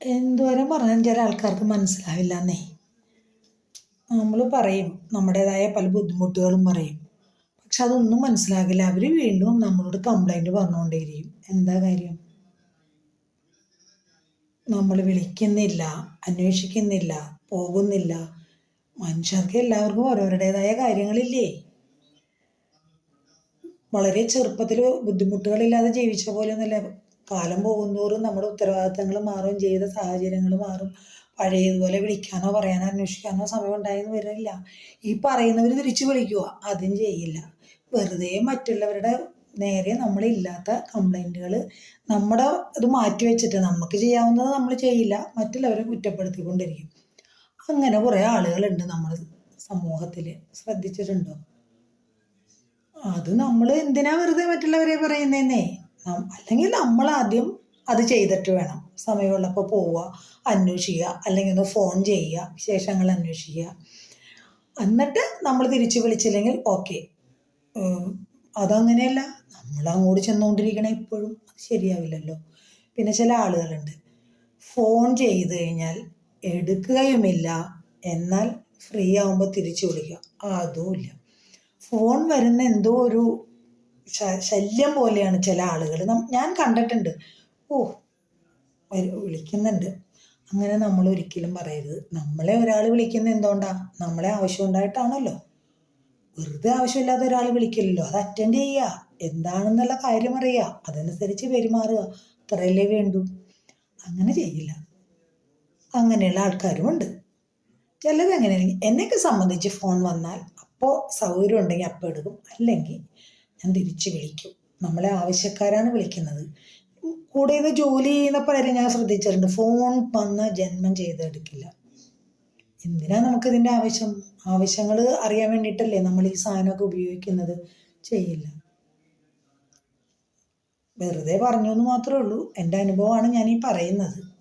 എന്തോരം പറഞ്ഞാലും ചില ആൾക്കാർക്ക് മനസ്സിലാവില്ല എന്നേ നമ്മൾ പറയും നമ്മുടേതായ പല ബുദ്ധിമുട്ടുകളും പറയും. പക്ഷെ അതൊന്നും മനസ്സിലാകില്ല. അവർ വീണ്ടും നമ്മളോട് കംപ്ലൈന്റ് പറഞ്ഞുകൊണ്ടേയിരിക്കും. എന്താ കാര്യം? നമ്മൾ വിളിക്കുന്നില്ല അന്വേഷിക്കുന്നില്ല പോകുന്നില്ല. മനുഷ്യർക്ക് എല്ലാവർക്കും ഓരോരുടേതായ കാര്യങ്ങളില്ലേ? വളരെ ചെറുപ്പത്തിൽ ബുദ്ധിമുട്ടുകളില്ലാതെ ജീവിച്ച പോലെ ഒന്നുമില്ല കാലം പോകുന്തോറും നമ്മുടെ ഉത്തരവാദിത്തങ്ങൾ മാറും ജീവിത സാഹചര്യങ്ങൾ മാറും. പഴയതുപോലെ വിളിക്കാനോ പറയാനോ അന്വേഷിക്കാനോ സമയം ഉണ്ടായെന്ന് വരില്ല. ഈ പറയുന്നവർ തിരിച്ചു വിളിക്കുക അതും ചെയ്യില്ല. വെറുതെ മറ്റുള്ളവരുടെ നേരെ നമ്മളില്ലാത്ത കംപ്ലൈന്റുകൾ നമ്മുടെ ഇത് മാറ്റി വെച്ചിട്ട് നമുക്ക് ചെയ്യാവുന്നത് നമ്മൾ ചെയ്യില്ല മറ്റുള്ളവരെ കുറ്റപ്പെടുത്തിക്കൊണ്ടിരിക്കും. അങ്ങനെ കുറേ ആളുകളുണ്ട് നമ്മൾ സമൂഹത്തിൽ ശ്രദ്ധിച്ചിട്ടുണ്ടോ? അത് നമ്മൾ എന്തിനാ വെറുതെ മറ്റുള്ളവരെ പറയുന്നതെന്നേ നം- അല്ലെങ്കിൽ നമ്മൾ ആദ്യം അത് ചെയ്തിട്ട് വേണം. സമയമുള്ളപ്പോൾ പോവുക അന്വേഷിക്കുക അല്ലെങ്കിൽ ഒന്ന് ഫോൺ ചെയ്യുക വിശേഷങ്ങൾ അന്വേഷിക്കുക. എന്നിട്ട് നമ്മൾ തിരിച്ചു വിളിച്ചില്ലെങ്കിൽ ഓക്കെ അതങ്ങനെയല്ല. നമ്മൾ അങ്ങോട്ട് ചെന്നുകൊണ്ടിരിക്കണേ എപ്പോഴും അത് ശരിയാവില്ലല്ലോ. പിന്നെ ചില ആളുകളുണ്ട്. ഫോൺ ചെയ്ത് കഴിഞ്ഞാൽ എടുക്കുകയുമില്ല. എന്നാൽ ഫ്രീ ആകുമ്പോൾ തിരിച്ചു വിളിക്കുക. അതുമില്ല ഫോൺ വരുന്ന എന്തോ ഒരു ശല്യം പോലെയാണ് ചില ആളുകൾ ഞാൻ കണ്ടിട്ടുണ്ട്. ഓ വിളിക്കുന്നുണ്ട്. അങ്ങനെ നമ്മൾ ഒരിക്കലും പറയരുത്. നമ്മളെ ഒരാൾ വിളിക്കുന്നത് എന്തുകൊണ്ടാണ് നമ്മളെ ആവശ്യം ഉണ്ടായിട്ടാണല്ലോ. വെറുതെ ആവശ്യമില്ലാതെ ഒരാൾ വിളിക്കില്ലല്ലോ അത് അറ്റൻഡ് ചെയ്യുക എന്താണെന്നുള്ള കാര്യം അറിയുക അതനുസരിച്ച് പെരുമാറുക. അത്രയല്ലേ വേണ്ടു. അങ്ങനെ ചെയ്യില്ല. അങ്ങനെയുള്ള ആൾക്കാരുമുണ്ട് ചിലത് എങ്ങനെയാണെങ്കിൽ എന്നെയൊക്കെ സംബന്ധിച്ച് ഫോൺ വന്നാൽ അപ്പോൾ സൗകര്യം ഉണ്ടെങ്കിൽ അപ്പോൾ എടുക്കും. അല്ലെങ്കിൽ ഞാൻ തിരിച്ച് വിളിക്കും. നമ്മളെ ആവശ്യക്കാരാണ് വിളിക്കുന്നത്. കൂടെ ഇത് ജോലി ചെയ്യുന്ന പലരും ഞാൻ ശ്രദ്ധിച്ചിട്ടുണ്ട്. ഫോൺ വന്ന് ജന്മം ചെയ്തെടുക്കില്ല. എന്തിനാ നമുക്കിതിന്റെ ആവശ്യം? ആവശ്യങ്ങൾ അറിയാൻ വേണ്ടിയിട്ടല്ലേ നമ്മൾ ഈ സാധനമൊക്കെ ഉപയോഗിക്കുന്നത്? ചെയ്യില്ല. വെറുതെ പറഞ്ഞു എന്ന് മാത്രമേ ഉള്ളൂ. എന്റെ അനുഭവമാണ് ഞാൻ ഈ പറയുന്നത്.